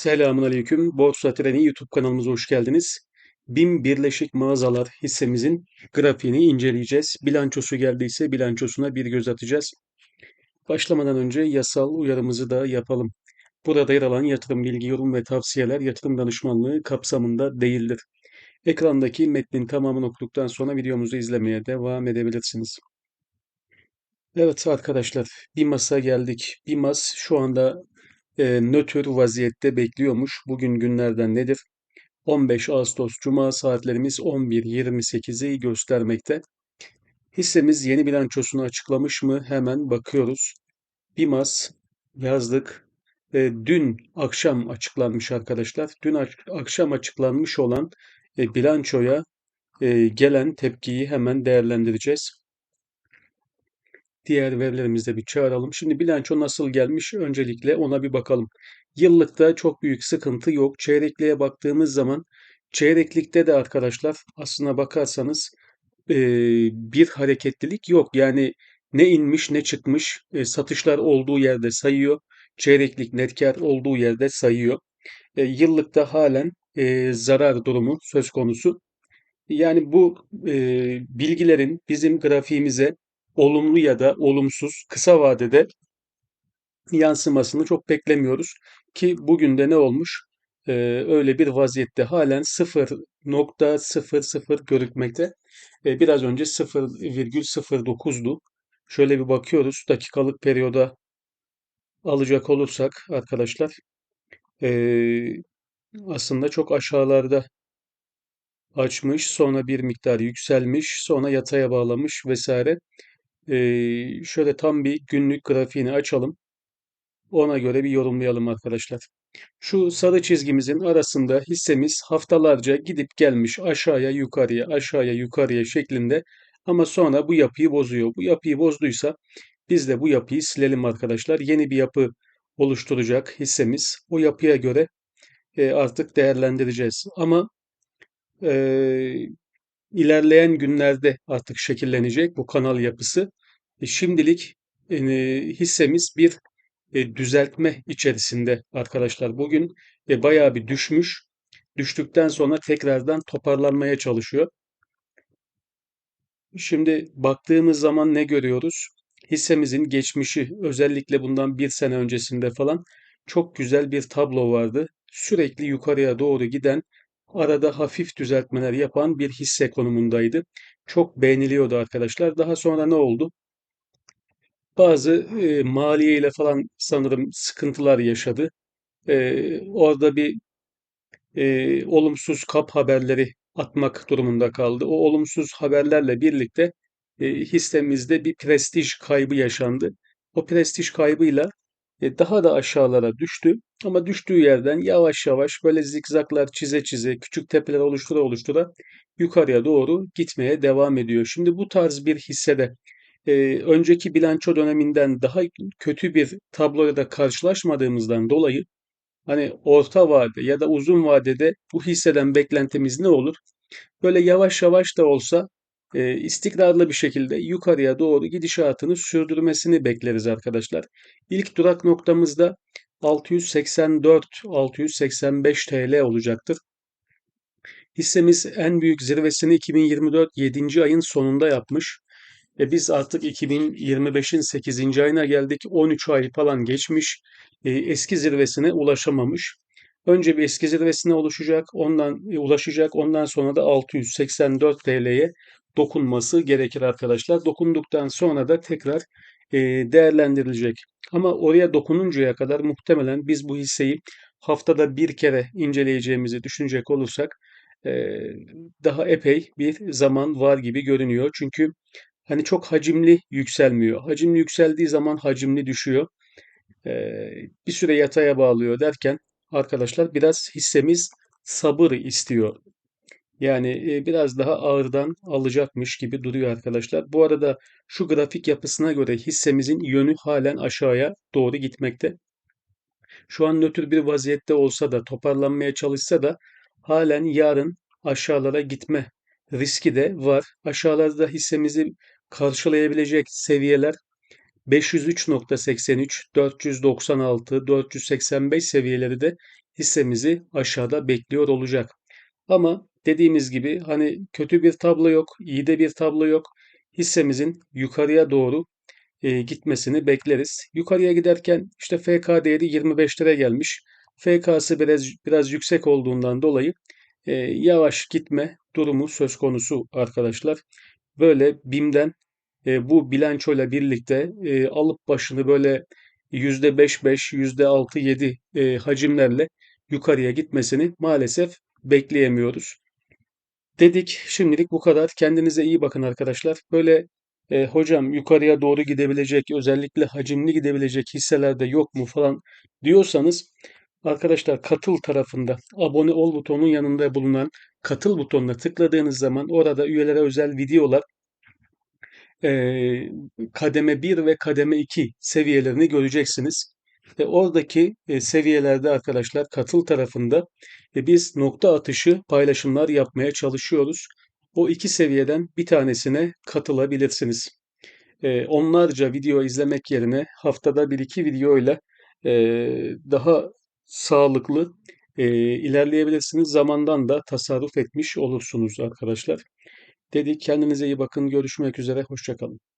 Selamun Aleyküm. Borsa Treni YouTube kanalımıza hoş geldiniz. BİM Birleşik Mağazalar hissemizin grafiğini inceleyeceğiz. Bilançosu geldiyse bilançosuna bir göz atacağız. Başlamadan önce yasal uyarımızı da yapalım. Burada yer alan yatırım bilgi, yorum ve tavsiyeler yatırım danışmanlığı kapsamında değildir. Ekrandaki metnin tamamını okuduktan sonra videomuzu izlemeye devam edebilirsiniz. Evet arkadaşlar, BİMAS'a geldik. BİMAS şu anda e, nötr vaziyette bekliyormuş. Bugün günlerden nedir? 15 Ağustos Cuma saatlerimiz 11.28'i göstermekte. Hissemiz yeni bilançosunu açıklamış mı? Hemen bakıyoruz. BİMAS yazdık. E, dün akşam açıklanmış arkadaşlar. Dün akşam açıklanmış olan e, bilançoya e, gelen tepkiyi hemen değerlendireceğiz. Diğer verilerimizi de bir çağıralım. Şimdi bilanço nasıl gelmiş? Öncelikle ona bir bakalım. Yıllıkta çok büyük sıkıntı yok. Çeyrekliğe baktığımız zaman çeyreklikte de arkadaşlar aslına bakarsanız e, bir hareketlilik yok. Yani ne inmiş ne çıkmış e, satışlar olduğu yerde sayıyor. Çeyreklik net kar olduğu yerde sayıyor. E, yıllıkta halen e, zarar durumu söz konusu. Yani bu e, bilgilerin bizim grafiğimize olumlu ya da olumsuz kısa vadede yansımasını çok beklemiyoruz. Ki bugün de ne olmuş? Ee, öyle bir vaziyette halen 0.00 görükmekte. Ee, biraz önce 0,09'du. Şöyle bir bakıyoruz dakikalık periyoda alacak olursak arkadaşlar ee, aslında çok aşağılarda açmış sonra bir miktar yükselmiş sonra yataya bağlamış vesaire. Şöyle tam bir günlük grafiğini açalım. Ona göre bir yorumlayalım arkadaşlar. Şu sarı çizgimizin arasında hissemiz haftalarca gidip gelmiş aşağıya yukarıya aşağıya yukarıya şeklinde ama sonra bu yapıyı bozuyor. Bu yapıyı bozduysa biz de bu yapıyı silelim arkadaşlar. Yeni bir yapı oluşturacak hissemiz. O yapıya göre artık değerlendireceğiz. Ama ilerleyen günlerde artık şekillenecek bu kanal yapısı. E, şimdilik e, hissemiz bir e, düzeltme içerisinde arkadaşlar. Bugün bayağı bir düşmüş. Düştükten sonra tekrardan toparlanmaya çalışıyor. Şimdi baktığımız zaman ne görüyoruz? Hissemizin geçmişi özellikle bundan bir sene öncesinde falan çok güzel bir tablo vardı. Sürekli yukarıya doğru giden arada hafif düzeltmeler yapan bir hisse konumundaydı. Çok beğeniliyordu arkadaşlar. Daha sonra ne oldu? Bazı e, maliye ile falan sanırım sıkıntılar yaşadı. E, orada bir e, olumsuz kap haberleri atmak durumunda kaldı. O olumsuz haberlerle birlikte e, hissemizde bir prestij kaybı yaşandı. O prestij kaybıyla e, daha da aşağılara düştü. Ama düştüğü yerden yavaş yavaş böyle zikzaklar çize çize, küçük tepeler oluştura oluştura yukarıya doğru gitmeye devam ediyor. Şimdi bu tarz bir hissede e, önceki bilanço döneminden daha kötü bir tabloya da karşılaşmadığımızdan dolayı hani orta vade ya da uzun vadede bu hisseden beklentimiz ne olur? Böyle yavaş yavaş da olsa e, istikrarlı bir şekilde yukarıya doğru gidişatını sürdürmesini bekleriz arkadaşlar. İlk durak noktamızda 684-685 TL olacaktır. Hissemiz en büyük zirvesini 2024 7. ayın sonunda yapmış. E biz artık 2025'in 8. ayına geldik. 13 ay falan geçmiş. E, eski zirvesine ulaşamamış. Önce bir eski zirvesine oluşacak, ondan e, ulaşacak. Ondan sonra da 684 TL'ye dokunması gerekir arkadaşlar. Dokunduktan sonra da tekrar değerlendirilecek. Ama oraya dokununcaya kadar muhtemelen biz bu hisseyi haftada bir kere inceleyeceğimizi düşünecek olursak daha epey bir zaman var gibi görünüyor. Çünkü hani çok hacimli yükselmiyor. Hacimli yükseldiği zaman hacimli düşüyor. Bir süre yataya bağlıyor derken arkadaşlar biraz hissemiz sabır istiyor. Yani biraz daha ağırdan alacakmış gibi duruyor arkadaşlar. Bu arada şu grafik yapısına göre hissemizin yönü halen aşağıya doğru gitmekte. Şu an nötr bir vaziyette olsa da toparlanmaya çalışsa da halen yarın aşağılara gitme riski de var. Aşağılarda hissemizi karşılayabilecek seviyeler 503.83, 496, 485 seviyeleri de hissemizi aşağıda bekliyor olacak. Ama dediğimiz gibi hani kötü bir tablo yok, iyi de bir tablo yok. Hissemizin yukarıya doğru e, gitmesini bekleriz. Yukarıya giderken işte FK değeri 25 lira gelmiş. FK'sı biraz biraz yüksek olduğundan dolayı e, yavaş gitme durumu söz konusu arkadaşlar. Böyle BİM'den e, bu bilançoyla birlikte e, alıp başını böyle %5-5, %6-7 e, hacimlerle yukarıya gitmesini maalesef bekleyemiyoruz. Dedik şimdilik bu kadar. Kendinize iyi bakın arkadaşlar. Böyle e, hocam yukarıya doğru gidebilecek, özellikle hacimli gidebilecek hisselerde yok mu falan diyorsanız arkadaşlar katıl tarafında abone ol butonunun yanında bulunan katıl butonuna tıkladığınız zaman orada üyelere özel videolar e, kademe 1 ve kademe 2 seviyelerini göreceksiniz. Ve oradaki e, seviyelerde arkadaşlar katıl tarafında e, biz nokta atışı paylaşımlar yapmaya çalışıyoruz. O iki seviyeden bir tanesine katılabilirsiniz. E, onlarca video izlemek yerine haftada bir iki videoyla e, daha sağlıklı e, ilerleyebilirsiniz. Zamandan da tasarruf etmiş olursunuz arkadaşlar. Dedik kendinize iyi bakın. Görüşmek üzere. Hoşçakalın.